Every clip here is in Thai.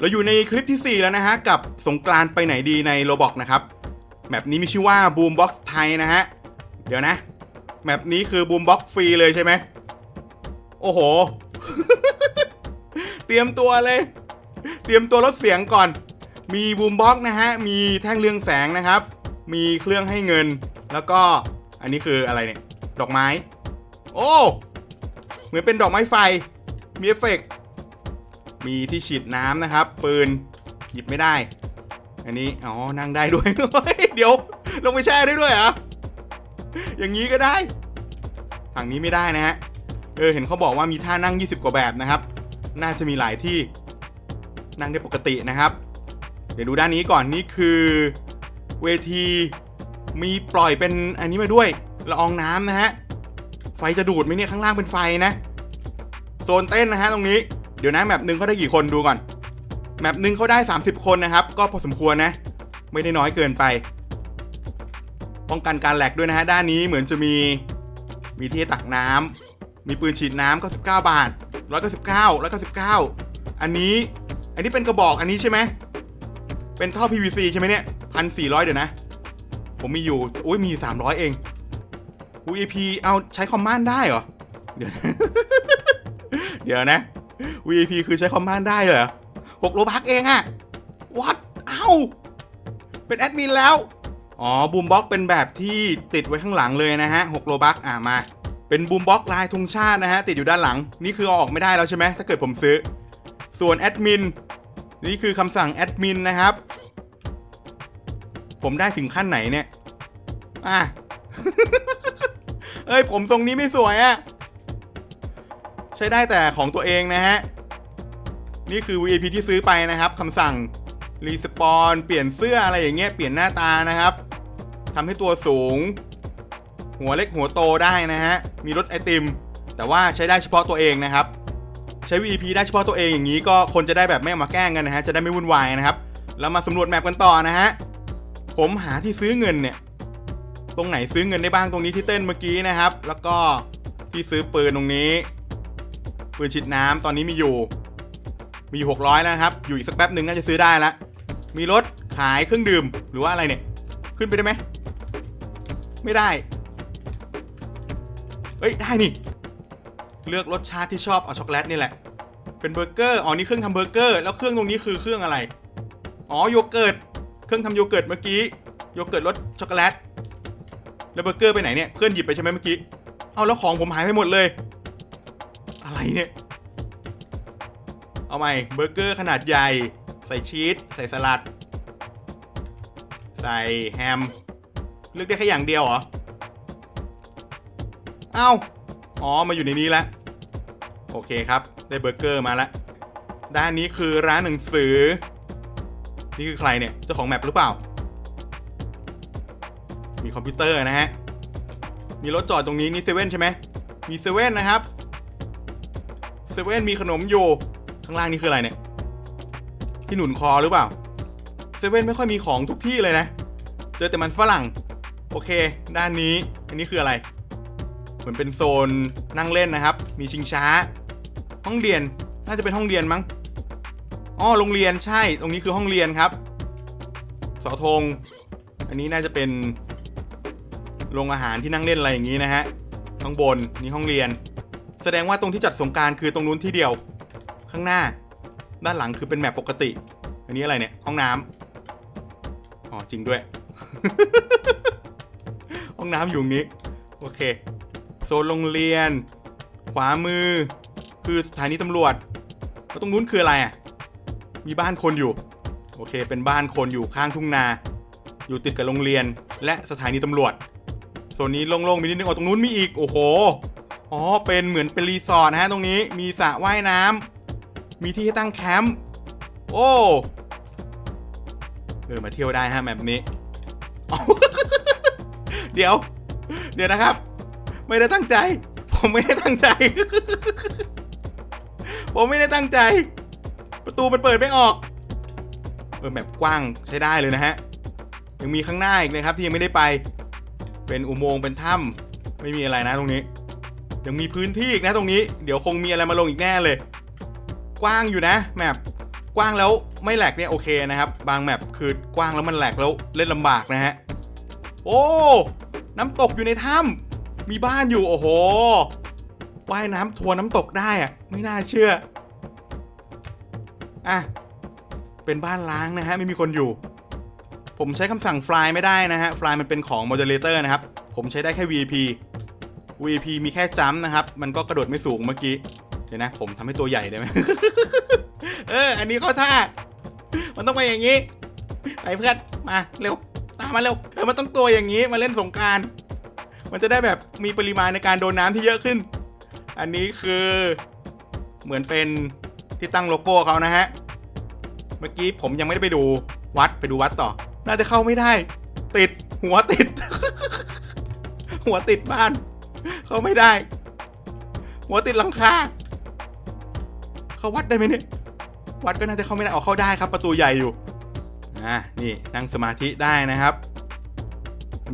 เราอยู่ในคลิปที่ 4 แล้วนะฮะ กับสงกรานไปไหนดีในโรบอกนะครับ แมปนี้มีชื่อว่า Boombox ไทยนะฮะ เดี๋ยวนะ แมปนี้คือ Boombox ฟรีเลยใช่ไหม โอ้โห เตรียมตัวเลย เตรียมตัวลดเสียงก่อน มีบูมบ็อกนะฮะ มีแท่งเรืองแสงนะครับ มีเครื่องให้เงิน แล้วก็อันนี้คืออะไรเนี่ย ดอกไม้ โอ้ เหมือนเป็นดอกไม้ไฟ มีเอฟเฟกต์ มีที่ฉีดน้ำนะครับ ปืนหยิบไม่ได้ อันนี้ อ๋อ นั่งได้ด้วย เดี๋ยว ลงไปแช่ได้ด้วยเหรอ อย่างนี้ก็ได้ ฝั่งนี้ไม่ได้นะฮะ เออ เห็นเขาบอกว่ามีท่านั่ง 20 กว่าแบบนะครับ น่าจะมีหลายที่ นั่งได้ปกตินะครับ เดี๋ยวดูด้านนี้ก่อน นี่คือเวที มีปล่อยเป็นอันนี้มาด้วยละอองน้ำนะฮะ ไฟจะดูดไหมเนี่ย ข้างล่างเป็นไฟนะ โซนเต้นนะฮะตรงนี้ เดี๋ยวนะแมปหนึ่งเขาได้กี่คนดูก่อน แมปหนึ่งเขาได้ 30 คนนะครับ ก็พอสมควรนะ ไม่ได้น้อยเกินไป ป้องกันการแหลกด้วยนะฮะ ด้านนี้เหมือนจะมี มีที่ตักน้ำมีปืนฉีดน้ำก็19 บาท199 199 อันนี้ อันนี้เป็นกระบอกอันนี้ใช่ไหม เป็นท่อ PVC ใช่ไหมเนี่ยพันสี่ร้อยเดี๋ยวนะ ผมมีอยู่อุ้ยมี 300 เอง VP เอาใช้คอมมานด์ได้เหรอ เดี๋ยวนะ เดี๋ยวนะ VP คือใช้คอมมานด์ได้เหรอหกโลบักเองอะ What เอ้า เป็นแอดมินแล้ว อ๋อบูมบ็อกเป็นแบบที่ติดไว้ข้างหลังเลยนะฮะ6โลบักอ่ามา เป็นบูมบ็อกลายธงชาตินะฮะ ติดอยู่ด้านหลัง นี่คือเอาออกไม่ได้แล้วใช่ไหมถ้าเกิดผมซื้อ ส่วนแอดมินนี่คือคำสั่งแอดมินนะครับ ผมได้ถึงขั้นไหนเนี่ย อะ เอ้ยผมทรงนี้ไม่สวยอะ ใช้ได้แต่ของตัวเองนะฮะ นี่คือ VIP ที่ซื้อไปนะครับคำสั่งรีสปอนเปลี่ยนเสื้ออะไรอย่างเงี้ยเปลี่ยนหน้าตานะครับทำให้ตัวสูง หัวเล็กหัวโตได้นะฮะ มีรถไอติม แต่ว่าใช้ได้เฉพาะตัวเองนะครับ ใช้ VIP ได้เฉพาะตัวเองอย่างนี้ก็คนจะได้แบบไม่มาแกล้งกันนะฮะจะได้ไม่วุ่นวายนะครับแล้วมาสำรวจแมปกันต่อนะฮะผมหาที่ซื้อเงินเนี่ยตรงไหนซื้อเงินได้บ้างตรงนี้ที่เต้นเมื่อกี้นะครับ แล้วก็ที่ซื้อปืนตรงนี้ ปืนฉีดน้ำตอนนี้มีอยู่ มีอยู่600แล้วครับ อยู่อีกสักแป๊บหนึ่งน่าจะซื้อได้ละ มีรถขายเครื่องดื่มหรือว่าอะไรเนี่ย ขึ้นไปได้ไหม ไม่ได้ เอ้ยได้นี่ เลือกรสชาติที่ชอบเอาช็อกโกแลตนี่แหละ เป็นเบอร์เกอร์ อ๋อนี่เครื่องทำเบอร์เกอร์ แล้วเครื่องตรงนี้คือเครื่องอะไร อ๋อโยเกิร์ต เครื่องทำโยเกิร์ตเมื่อกี้ โยเกิร์ตรสช็อกโกแลต แล้วเบอร์เกอร์ไปไหนเนี่ย เพื่อนหยิบไปใช่ไหมเมื่อกี้ เอาแล้วของผมหายไปหมดเลย อะไรเนี่ย เอาใหม่เบอร์เกอร์ขนาดใหญ่ ใส่ชีสใส่สลัด ใส่แฮม เลือกได้แค่อย่างเดียวเหรอ เอ้า อ๋อ มาอยู่ในนี้แล้ว โอเคครับ ได้เบอร์เกอร์มาแล้ว ด้านนี้คือร้านหนังสือ นี่คือใครเนี่ย เจ้าของแมปหรือเปล่า มีคอมพิวเตอร์นะฮะ มีรถจอดตรงนี้นี่เซเว่นใช่ไหมมีเซเว่นนะครับ ซเว่นมีขนมอยู่ ข้างล่างนี่คืออะไรเนี่ย ที่หนุนคอหรือเปล่า เซเว่นไม่ค่อยมีของทุกที่เลยนะ เจอแต่มันฝรั่ง โอเค ด้านนี้ อันนี้คืออะไร เหมือนเป็นโซนนั่งเล่นนะครับ มีชิงช้า ห้องเรียน น่าจะเป็นห้องเรียนมั้ง อ๋อ โรงเรียน ใช่ ตรงนี้คือห้องเรียนครับสาธงอันนี้น่าจะเป็นโรงอาหารที่นั่งเล่นอะไรอย่างนี้นะฮะ ข้างบนนี่ห้องเรียน ดงว่าตรงที่จัดสงการคือตรงนู้นที่เดียว ข้างหน้า ด้านหลังคือเป็นแมปปกติ อันนี้อะไรเนี่ย ห้องน้ำอ๋อจริงด้วย ห้องน้ำอยู่นี้ โอเค โซนโรงเรียน ขวามือ คือสถานีตำรวจ แล้วตรงนู้นคืออะไรอะ มีบ้านคนอยู่ โอเค เป็นบ้านคนอยู่ข้างทุ่งนา อยู่ติดกับโรงเรียน และสถานีตำรวจ โซนนี้โล่งๆ มีนิดนึงอ๋อตรงนู้นมีอีก โอ้โห อ๋อ เป็นเหมือนเป็นรีสอร์ทนะฮะตรงนี้ มีสระว่ายน้ำ มีที่ให้ตั้งแคมป์ โอ้ เออ มาเที่ยวได้ฮะแบบนี้เอาเดี๋ยว เดี๋ยวนะครับ ไม่ได้ตั้งใจ ผมไม่ได้ตั้งใจ ผมไม่ได้ตั้งใจ ประตูมันเปิดไม่ออก เออแบบกว้างใช้ได้เลยนะฮะ ยังมีข้างหน้าอีกนะครับที่ยังไม่ได้ไป เป็นอุโมงค์เป็นถ้ำไม่มีอะไรนะตรงนี้ ยังมีพื้นที่อีกนะตรงนี้ เดี๋ยวคงมีอะไรมาลงอีกแน่เลย กว้างอยู่นะแมปกว้างแล้วไม่แหลกเนี่ยโอเคนะครับ บางแมปคือกว้างแล้วมันแหลกแล้วเล่นลำบากนะฮะ โอ้ น้ำตกอยู่ในถ้ำมีบ้านอยู่โอ้โห ว่ายน้ำทัวน้ำตกได้อะไม่น่าเชื่อ อะ เป็นบ้านล้างนะฮะไม่มีคนอยู่ ผมใช้คำสั่ง fly ไม่ได้นะฮะ fly มันเป็นของ moderator นะครับ ผมใช้ได้แค่ VP VP มีแค่จัมนะครับ มันก็กระโดดไม่สูงเมื่อกี้ เดี๋ยวนะ ผมทำให้ตัวใหญ่ได้ไหม เออ อันนี้เข้าท่า มันต้องไปอย่างนี้ ไปเพื่อน มาเร็ว ตามมาเร็วเออมันต้องตัวอย่างนี้ มาเล่นสงการ มันจะได้แบบมีปริมาณในการโดนน้ำที่เยอะขึ้น อันนี้คือเหมือนเป็นที่ตั้งโลโก้เขานะฮะ เมื่อกี้ผมยังไม่ได้ไปดูวัดไปดูวัดต่อ น่าจะเข้าไม่ได้ ติดหัวติด หัวติดบ้าน เข้าไม่ได้ หัวติดหลังคาเขาวัดได้ไหมเนี่ย วัดก็น่าจะเข้าไม่ได้ออกเข้าได้ครับ ประตูใหญ่อยู่อะนี่นั่งสมาธิได้นะครับ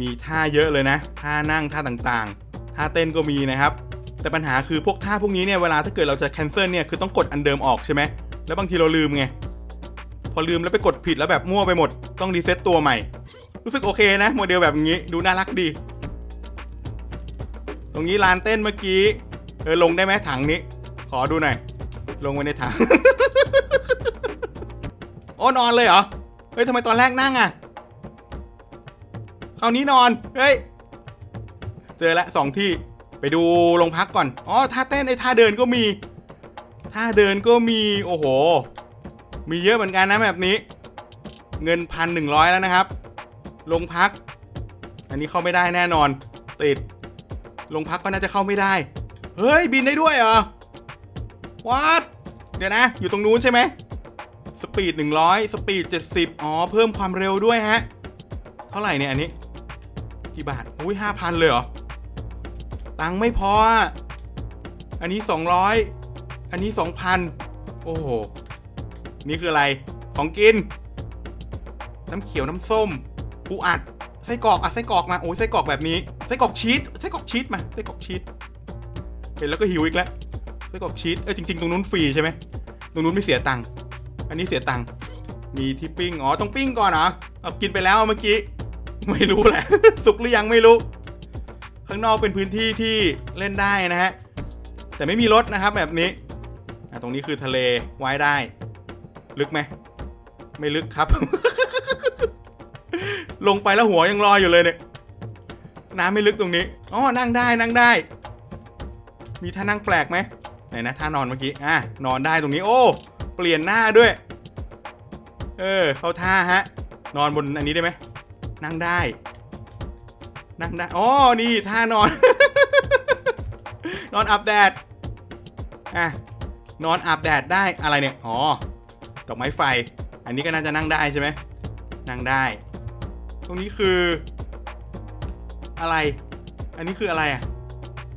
มีท่าเยอะเลยนะ ท่านั่งท่าต่างๆ ท่าเต้นก็มีนะครับ แต่ปัญหาคือพวกท่าพวกนี้เนี่ยเวลาถ้าเกิดเราจะ cancel เนี่ยคือต้องกดอันเดิมออกใช่ไหมแล้วบางทีเราลืมไง พอลืมแล้วไปกดผิดแล้วแบบมั่วไปหมด ต้องรีเซ็ตตัวใหม่ รู้สึกโอเคนะ โมเดลแบบนี้ดูน่ารักดี ตรงนี้ลานเต้นเมื่อกี้ เออลงได้ไหมถังนี้ ขอดูหน่อย ลงไว้ในถัง โอ้นอนเลยเหรอ เฮ้ยทำไมตอนแรกนั่งอะคราวนี้นอน เฮ้ย เจอละสองที่ ไปดูโรงพักก่อน อ๋อท่าเต้นไอ้ท่าเดินก็มี ท่าเดินก็มี โอ้โห มีเยอะเหมือนกันนะแบบนี้ เงินพันหนึ่งร้อยแล้วนะครับ โรงพัก อันนี้เข้าไม่ได้แน่นอน ติด โรงพักก็น่าจะเข้าไม่ได้ เฮ้ย บินได้ด้วยเหรอวัดเดี๋ยวนะ อยู่ตรงนู้นใช่ไหมสปีด100 สปีด 70 อ๋อ เพิ่มความเร็วด้วยฮะ เท่าไหร่เนี่ยอันนี้ กี่บาท อุ้ย5,000เลยเหรอ ตังค์ไม่พออะอันนี้ 200 อันนี้ 2,000 โอ้โห นี่คืออะไร ของกิน น้ำเขียวน้ำส้ม ปูอัด ไส้กรอกอะไส้กรอกมา โอ้ยไส้กรอกแบบนี้ ไส้กรอกชีสไส้กรอกชีสมาไส้กรอกชีสเห็นแล้วก็หิวอีกแล้วไส้กรอกชีสเออจริงๆ ตรงนู้นฟรีใช่ไหมตรงนู้นไม่เสียตังค์อันนี้เสียตังค์มีที่ปิ้งอ๋อต้องปิ้งก่อนเหรอเอากินไปแล้วเมื่อกี้ไม่รู้แหละ สุกหรือยังไม่รู้ ข้างนอกเป็นพื้นที่ที่เล่นได้นะฮะแต่ไม่มีรถนะครับแบบนี้ตรงนี้คือทะเลไว้ได้ ลึกไหมไม่ลึกครับ ลงไปแล้วหัวยังลอยอยู่เลยเนี่ย น้ำไม่ลึกตรงนี้อ๋อนั่งได้นั่งได้ มีท่านั่งแปลกไหมไหนนะท่านอนเมื่อกี้อะนอนได้ตรงนี้ โอ้ เปลี่ยนหน้าด้วย เออเข้าท่าฮะ นอนบนอันนี้ได้ไหมนั่งได้ นั่งได้อ๋อนี่ท่านอน นอนอาบแดดอะนอนอาบแดดได้อะไรเนี่ยอ๋อดอกไม้ไฟ อันนี้ก็น่าจะนั่งได้ใช่ไหมนั่งได้ ตรงนี้คือ อะไร อันนี้คืออะไรอะ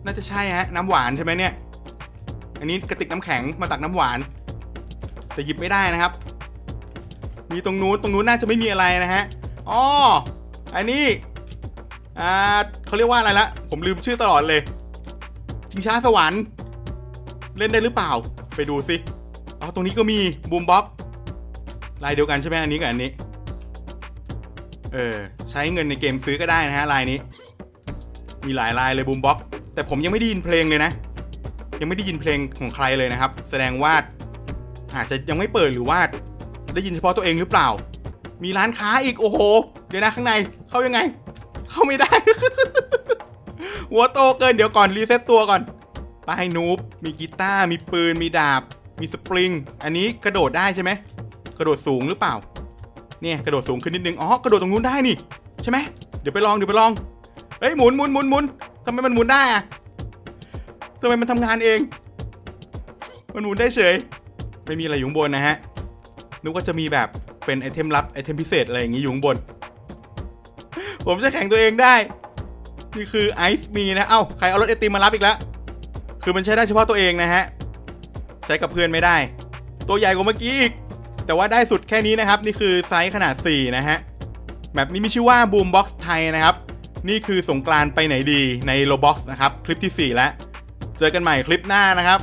น่าจะใช่ฮะ น้ำหวานใช่ไหมเนี่ย อันนี้กระติกน้ำแข็งมาตักน้ำหวาน แต่หยิบไม่ได้นะครับ มีตรงนู้นตรงนู้นน่าจะไม่มีอะไรนะฮะอ๋ออันนี้ อ่าเขาเรียกว่าอะไรละ ผมลืมชื่อตลอดเลย ชิงช้าสวรรค์ เล่นได้หรือเปล่า ไปดูสิอ๋อตรงนี้ก็มีบูมบ็อกลายเดียวกันใช่ไหมอันนี้กับอันนี้ เออ ใช้เงินในเกมซื้อก็ได้นะฮะลายนี้ มีหลายลายเลยบูมบ็อกแต่ผมยังไม่ได้ยินเพลงเลยนะ ยังไม่ได้ยินเพลงของใครเลยนะครับ แสดงว่าอาจจะยังไม่เปิดหรือว่า ได้ยินเฉพาะตัวเองหรือเปล่า มีร้านค้าอีกโอ้โห เดี๋ยวนะข้างในเข้ายังไง เข้าไม่ได้ หัวโตเกินเดี๋ยวก่อนรีเซ็ตตัวก่อนป้ายนูบมีกีตาร์มีปืนมีดาบ มีสปริง อันนี้กระโดดได้ใช่ไหมกระโดดสูงหรือเปล่า เนี่ยกระโดดสูงขึ้นนิดนึงอ๋อกระโดดตรงนู้นได้นี่ ใช่ไหมเดี๋ยวไปลองเดี๋ยวไปลอง เฮ้ยหมุนหมุนหมุนหมุนทำไมมันหมุนได้อะทำไมมันทำงานเอง มันหมุนได้เฉย ไม่มีอะไรอยู่งบนนะฮะ นึกว่าจะมีแบบเป็นไอเทมลับไอเทมพิเศษอะไรอย่างนี้อยู่งบน ผมจะแข่งตัวเองได้ นี่คือไอซ์มีนะ เอ้าใครเอารถไอติมมารับอีกแล้ว คือมันใช้ได้เฉพาะตัวเองนะฮะ ใช้กับเพื่อนไม่ได้ ตัวใหญ่กว่าเมื่อกี้อีก แต่ว่าได้สุดแค่นี้นะครับ นี่คือไซส์ขนาด 4 นะฮะ แบบนี้มีชื่อว่า Boombox ไทยนะครับ นี่คือสงกรานไปไหนดีใน Roblox นะครับ คลิปที่ 4 แล้ว เจอกันใหม่คลิปหน้านะครับ